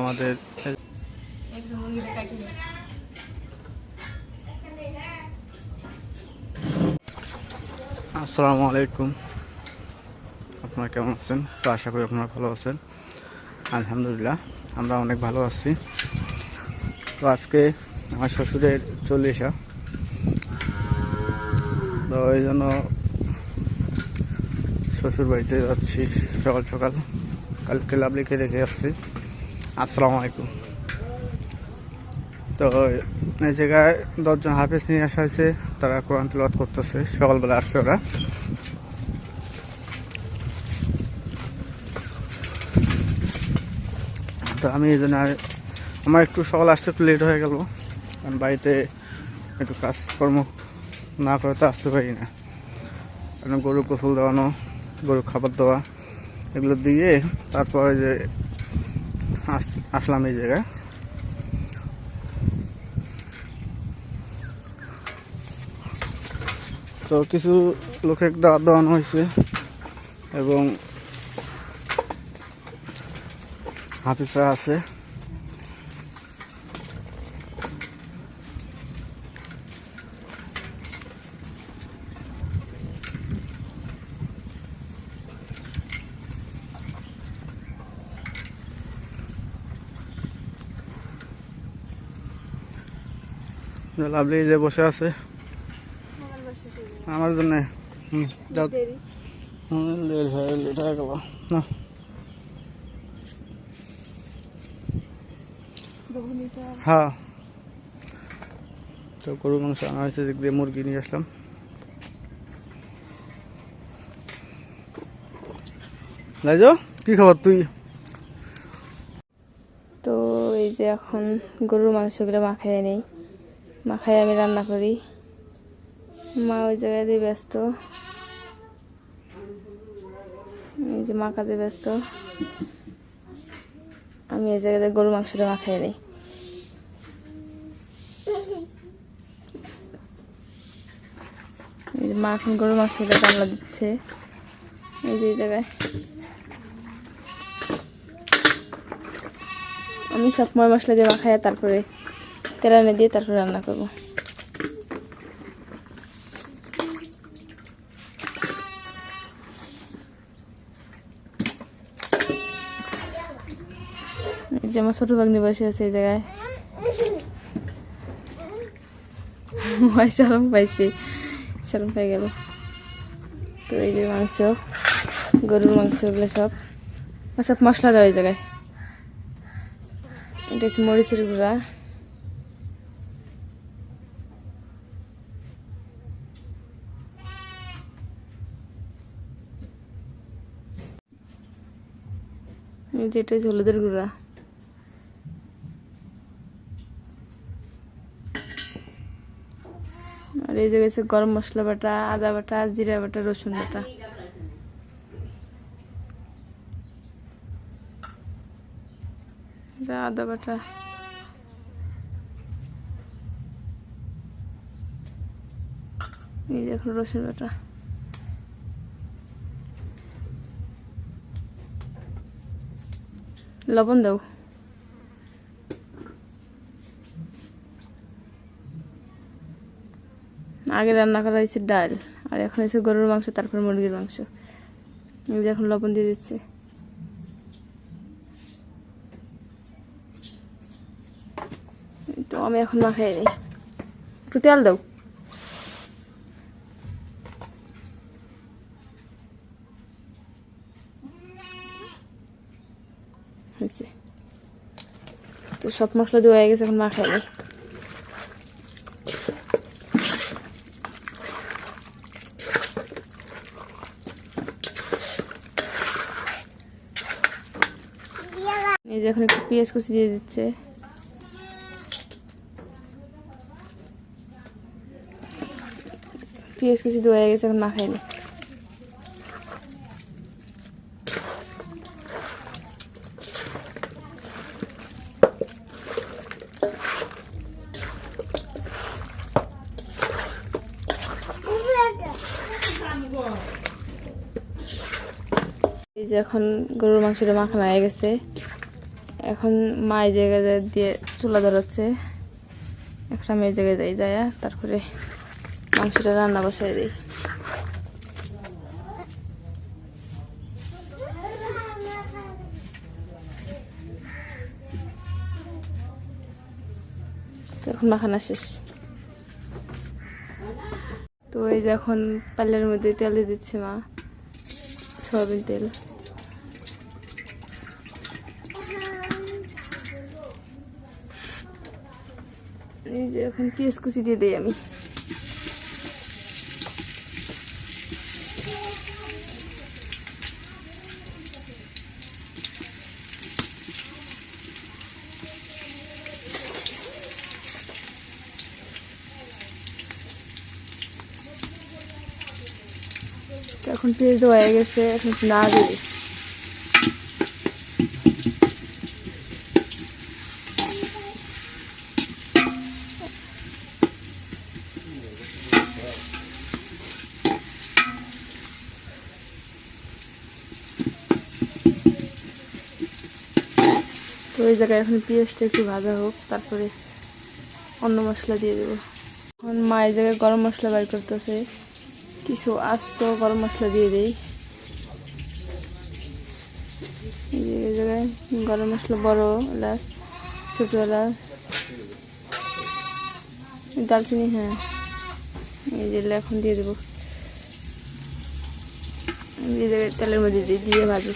আমাদের কাটি নিই আসসালামু আলাইকুম। আপনারা কেমন আছেন? তো আশা করি আপনারা ভালো আছেন। আলহামদুলিল্লাহ, আমরা অনেক ভালো আছি। তো আজকে আমার শ্বশুরের চল্লিশা তো এই জন্য শ্বশুর বাড়িতে যাচ্ছি সকাল সকাল। কালকে লাভ লিখে রেখে আসছি। আসসালামু আলাইকুম। তো, এই জায়গায় দশজন হাফেজ নিয়ে আসা হয়েছে, তারা কোরআন তেলাওয়াত করতেছে, সকালবেলা আসছে ওরা। তো আমি এই জন্য আমার একটু সকাল আসতে একটু লেট হয়ে গেল, কারণ বাড়িতে একটু কাজকর্ম না করে তো আসতে পারি না। কারণ গরু গোসল দেওয়ানো গরু খাবার দেওয়া, এগুলো দিয়ে তারপরে যে আসলাম এই জায়গায়। তো কিছু লোকের দাওয়াত দেওয়ানো হয়েছে এবং হাফিসা আছে। লাভলি যে বসে আছে। আমার জন্য হুম যাও। লেট হয়ে লেট হয়ে গেল। না। হ্যাঁ। তো গরু মাংস আনা হয়েছে দিক দিয়ে মুরগি নিয়ে আসলাম। লাইজো কি খবর তুই? তো এই যে এখন গরুর মাংসগুলো মাখায় নেই। মাখায় আমি রান্না করি। মা ওই জায়গায় দিয়ে ব্যস্ত। এই যে মা কাজে ব্যস্ত। আমি এই জায়গাতে গরু মাংসটা মাখাই নেই। এই যে মা এখন গরুর মাংসটা গামলা দিচ্ছে। এই যে এই জায়গায়। আমি সব ময় মশলা দিয়ে মাখাই তারপরে তেল এনে দিয়ে তারপরে রান্না করব। যে আমার ছোট ভাগ্নি বসে আছে এই জায়গায়। ভয় শরম পাইছি। শরম পাই গেল। তো এই যে মাংস, গরুর মাংস ওগুলো সব। সব মশলা দেওয়া এই জায়গায়। এটা হচ্ছে মরিচের গুঁড়া। এই যে এটা হলুদের গুঁড়া। আর এই জায়গায় হচ্ছে গরম মশলা বাটা, আদা বাটা, জিরা বাটা, রসুন বাটা। আদা বাটা। এই দেখুন রসুন বাটা। লবণ দাও। আগে রান্না করা হয়েছে ডাল, আর এখন হয়েছে গরুর মাংস, তারপর মুরগির মাংস। যে এখন লবণ দিয়ে দিচ্ছে। তো আমি এখন মাখাই নিই। একটু তেল দাও হয়েছে তো সব মশলা দেওয়া হয়ে গেছে এখন মাখাই নিই এই যে এখন একটু পেঁয়াজ কুচি দিয়ে দিচ্ছে। পেঁয়াজ কুচি দেওয়া গেছে এখন মাখাই নি যে এখন গরুর মাংসটা মাখানো হয়ে গেছে। এখন মা এই জায়গায় দিয়ে চুলা ধরাচ্ছে। একটা আমি এই জায়গায় যাই যায় তারপরে মাংসটা রান্না বসাই দিই। এখন মাখানা শেষ। তো এই যে এখন পাল্লের মধ্যে তেল দিচ্ছে মা, সয়াবিন তেল। এই যে এখন পেঁয়াজ কুচি দিয়ে দিই আমি। এখন পেঁয়াজ হয়ে গেছে, এখন না দিই ওই জায়গায় এখন পেঁয়াজটা একটু ভাজা হোক, তারপরে অন্য মশলা দিয়ে দেবো। এখন মা এই জায়গায় গরম মশলা বের করতেছে। কিছু আস্ত গরম মশলা দিয়ে দেই। এই জায়গায় গরম মশলা বড় এলাচ, ছোটো এলাচ। দালচিনি হ্যাঁ। এই যে এখন দিয়ে দেবো। এই জায়গায় তেলের মধ্যে দিয়ে দিয়ে ভাজি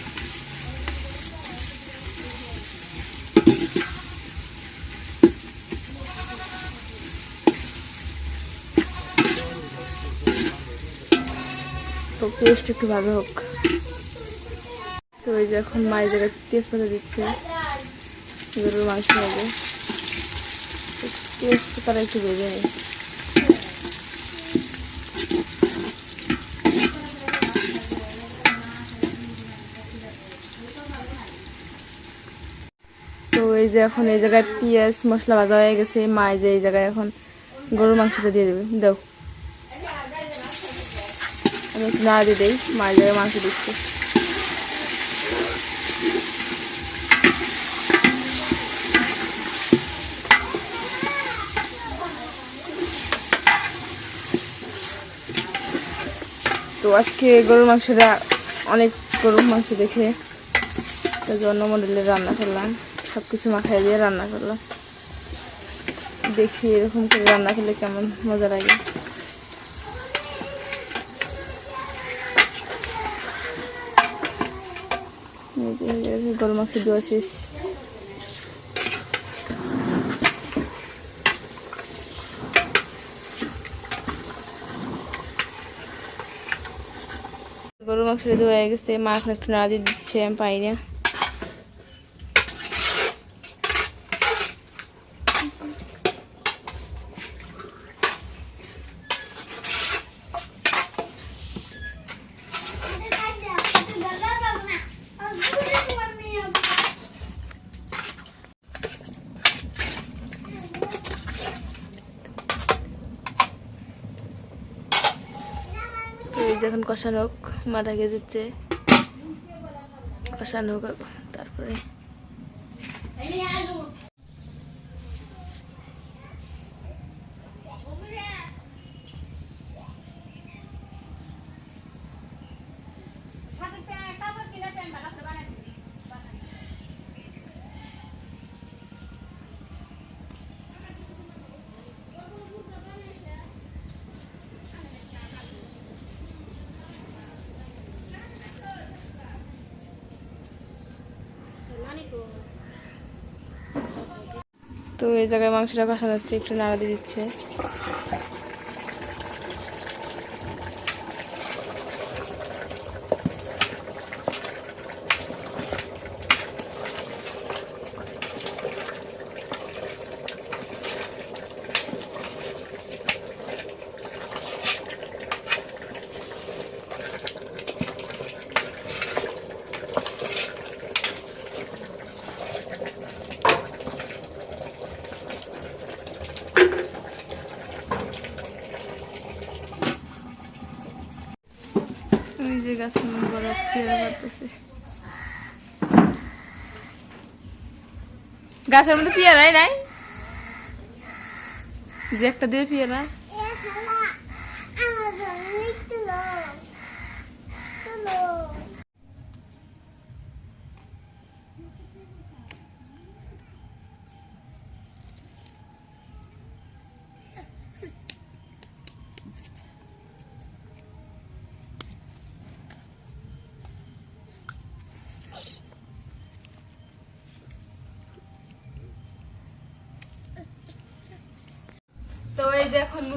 তো পেস্ট একটু ভালো হোক। তো এই যে এখন মায়ের জায়গায় তেজপাতা দিচ্ছে। গরুর মাংস হবে। তেজপাতা একটু ভেজে নেই। এই যে এখন এই জায়গায় পেঁয়াজ মশলা ভাজা হয়ে গেছে। মা যে এই জায়গায় এখন গরুর মাংসটা দিয়ে দেবে। দাও আমি নাড়া দিয়ে জায়গায় মাংস দিচ্ছি। তো আজকে গরুর মাংসটা অনেক গরুর মাংস দেখে তাই জন্য মডেলের রান্না করলাম সব কিছু মাখাই দিয়ে রান্না করলাম। দেখি এরকম করে রান্না করলে কেমন মজা লাগে এই যে এই যে গরু মাংস দেওয়া শেষ গরু মাংস দেওয়া হয়ে গেছে মা এখন একটু নাড়া দিয়ে দিচ্ছে আমি পাই না। যখন কষানো হোক মা ঢাকে কষানো হোক তারপরে তো এই জায়গায় মাংসটা কষানো হচ্ছে একটু নাড়া দিয়ে দিচ্ছে ওই যে গাছের মধ্যে পিয়ারাই নাই? যে একটা দিয়ে পেয়ারা।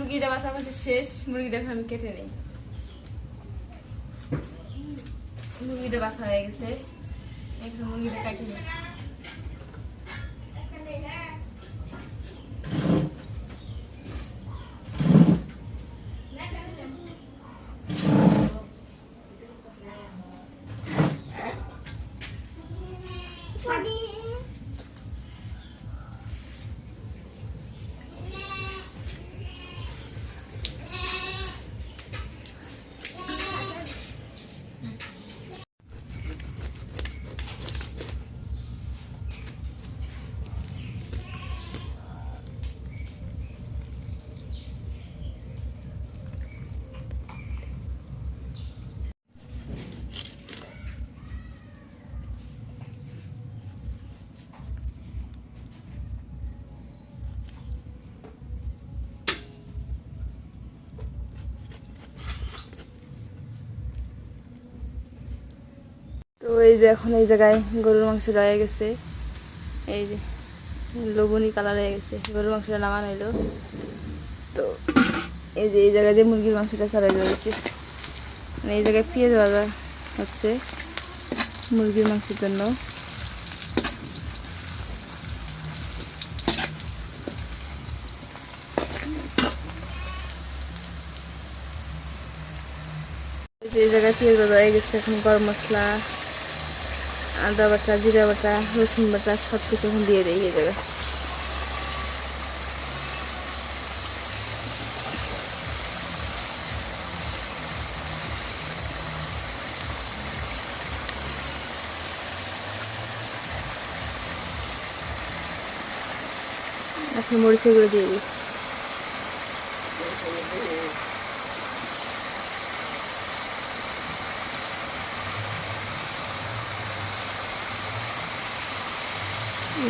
মুরগিটা বাসা বাসে শেষ, মুরগিটা এখন আমি কেটে নিই। মুরগিটা বাসা হয়ে গেছে। এখন মুরগিটা কাটিয়ে নেই। যে এখন এই জায়গায় গরুর মাংস রয়ে গেছে। এই যে লবণী কালার হয়ে গেছে, গরুর মাংসটা নামানো হইল। তো এই যে এই জায়গায় যে মুরগির মাংসটা ছাড়াই রয়েছে মানে এই জায়গায় পেঁয়াজ ভাজা হচ্ছে মুরগির মাংসের জন্য। এই জায়গায় পেঁয়াজ ভাজা হয়ে গেছে, এখন গরম মশলা। আদা বাটা, জিরা বাটা, রসুন বাটা সব কিছু এখন দিয়ে দেয় জায়গায়। এখন মরিচের দিয়ে দিই।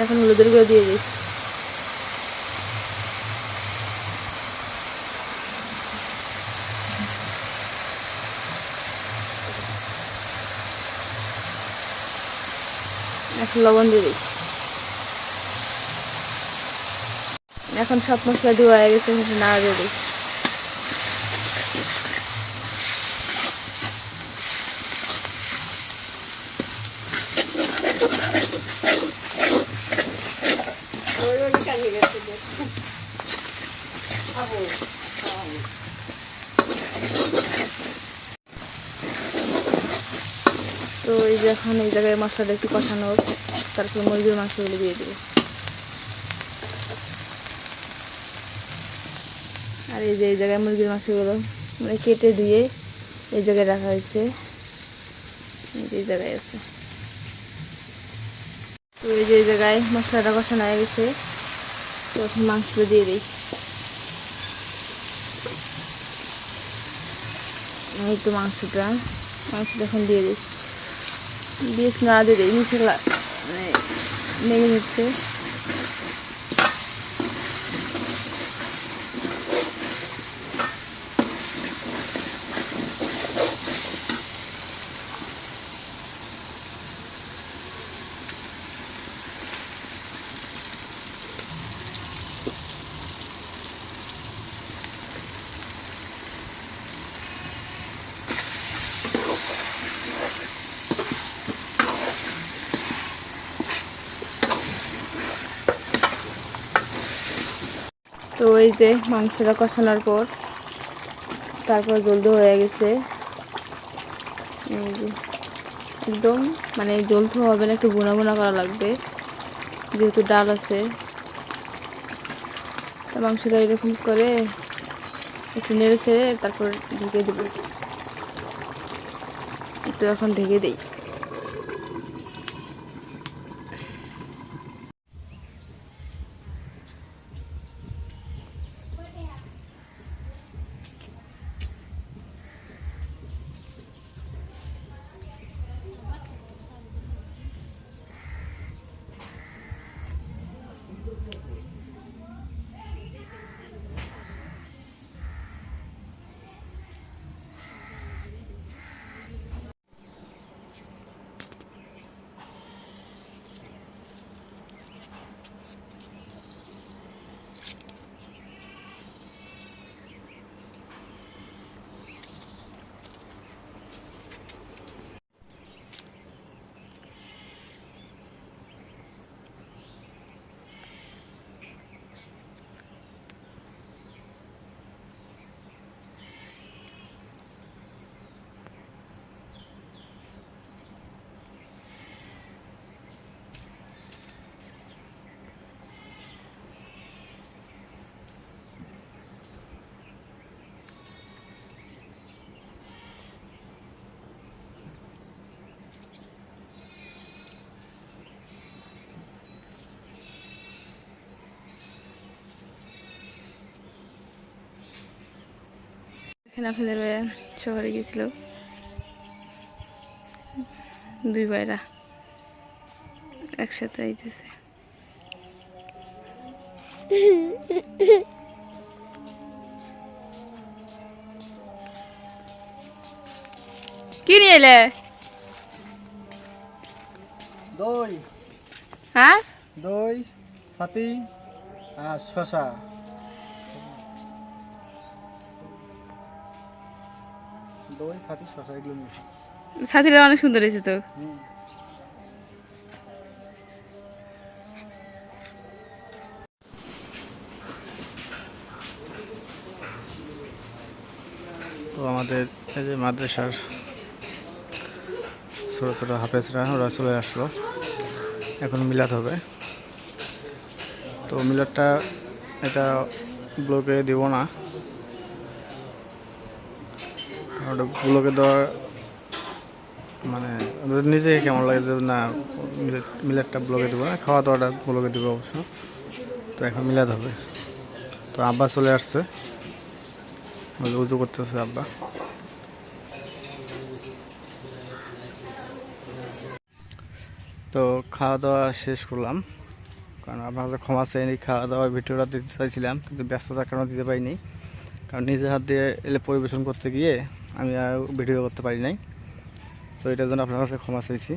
এখন হলুদের গুঁড়ো দিয়ে দিই। এখন লবণ দিয়ে দিই। এখন সব মশলা দেওয়া গেছে নাড়া দিয়ে দিই তো এই যে এখন এই জায়গায় মশলাটা একটু কষানোর তারপর মুরগির মাংসগুলো দিয়ে দেবো। আর এই যে এই জায়গায় মুরগির মাংসগুলো মানে কেটে দিয়ে এই জায়গায় রাখা হয়েছে। এই জায়গায় আছে। তো এই যে এই জায়গায় মশলাটা কষানো হয়ে গেছে। তো এখন মাংসগুলো দিয়ে দিই। এই তো মাংসটা মাংসটা এখন দিয়ে দিই দিয়ে না দিয়ে দিই নিচে তো এই যে মাংসটা কষানোর পর তারপর জলদি হয়ে গেছে। একদম মানে জলদি হবে না, একটু বোনা বোনা করা লাগবে। যেহেতু ডাল আছে। তা মাংসটা এরকম করে একটু নেড়েছে তারপর ঢেকে দেবো। একটু এখন ঢেকে দিই। এখানে আপনাদের শহরে গেছিল দুই ভাইরা একসাথে আইতেছে। কি নিয়ে এলে? দই। হ্যাঁ? দই ছাতি আর শশা দই ছাতি শশা এগুলো নিয়েছি সাথীরা অনেক সুন্দর হয়েছে তো। তো আমাদের এই যে মাদ্রাসার ছোটো ছোটো হাফেজরা ওরা চলে আসলো। এখন মিলাদ হবে। তো মিলাদটা এটা ব্লকে দেব না কারণ ওটা ব্লকে দেওয়ার মানে নিজেকে কেমন লাগে যে না মিলাদটা ব্লকে দেবো, না খাওয়া দাওয়াটা ব্লকে দেবো অবশ্য। তো এখন মিলাদ হবে। তো আব্বা চলে আসছে। উজু করতেছে আব্বা। তো খাওয়া দাওয়া শেষ করলাম। কারণ আপনাদের ক্ষমা চাইনি খাওয়া দাওয়ার ভিডিওটা দিতে চাইছিলাম, কিন্তু ব্যস্ততার কারণে দিতে পারিনি। কারণ নিজের হাত দিয়ে এলে পরিবেশন করতে গিয়ে আমি আর ভিডিও করতে পারি নাই। তো এটার জন্য আপনার কাছে ক্ষমা চাইছি।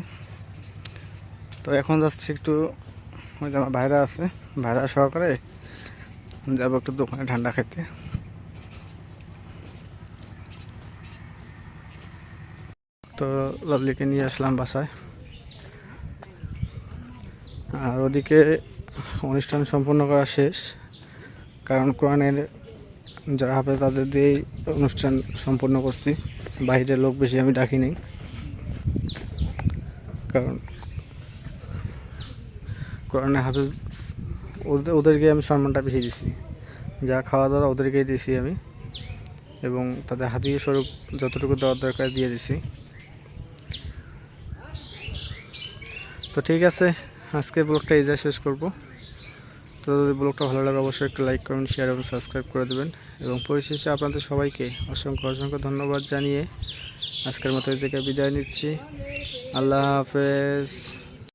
তো এখন যাচ্ছি একটু, ওই যে আমার ভাইরা আছে, ভাইরা সহকারে যাব একটু দোকানে ঠান্ডা খেতে। তো লাভলিকে নিয়ে আসলাম বাসায়। আর ওদিকে অনুষ্ঠান সম্পন্ন করা শেষ, কারণ কোরআনের যারা হবে তাদের দিয়েই অনুষ্ঠান সম্পন্ন করছি। বাইরের লোক বেশি আমি ডাকি ডাকিনি কারণ কোরআনে হাফেজ, ওদের, ওদেরকে আমি সম্মানটা বেশি দিছি। যা খাওয়া দাওয়া ওদেরকেই দিছি আমি। এবং তাদের হাতিয়ে স্বরূপ যতটুকু দেওয়ার দরকার দিয়ে দিছি। তো ঠিক আছে, আজকে ব্লগটা এই যা শেষ করব। তো যদি ব্লগটা ভালো লাগে, অবশ্যই একটু লাইক করুন শেয়ার এবং সাবস্ক্রাইব করে দেবেন। এবং পরিশেষে আপনাদের সবাইকে অসংখ্য অসংখ্য ধন্যবাদ জানিয়ে আজকের মতো এদিকে বিদায় নিচ্ছি। আল্লাহ হাফেজ।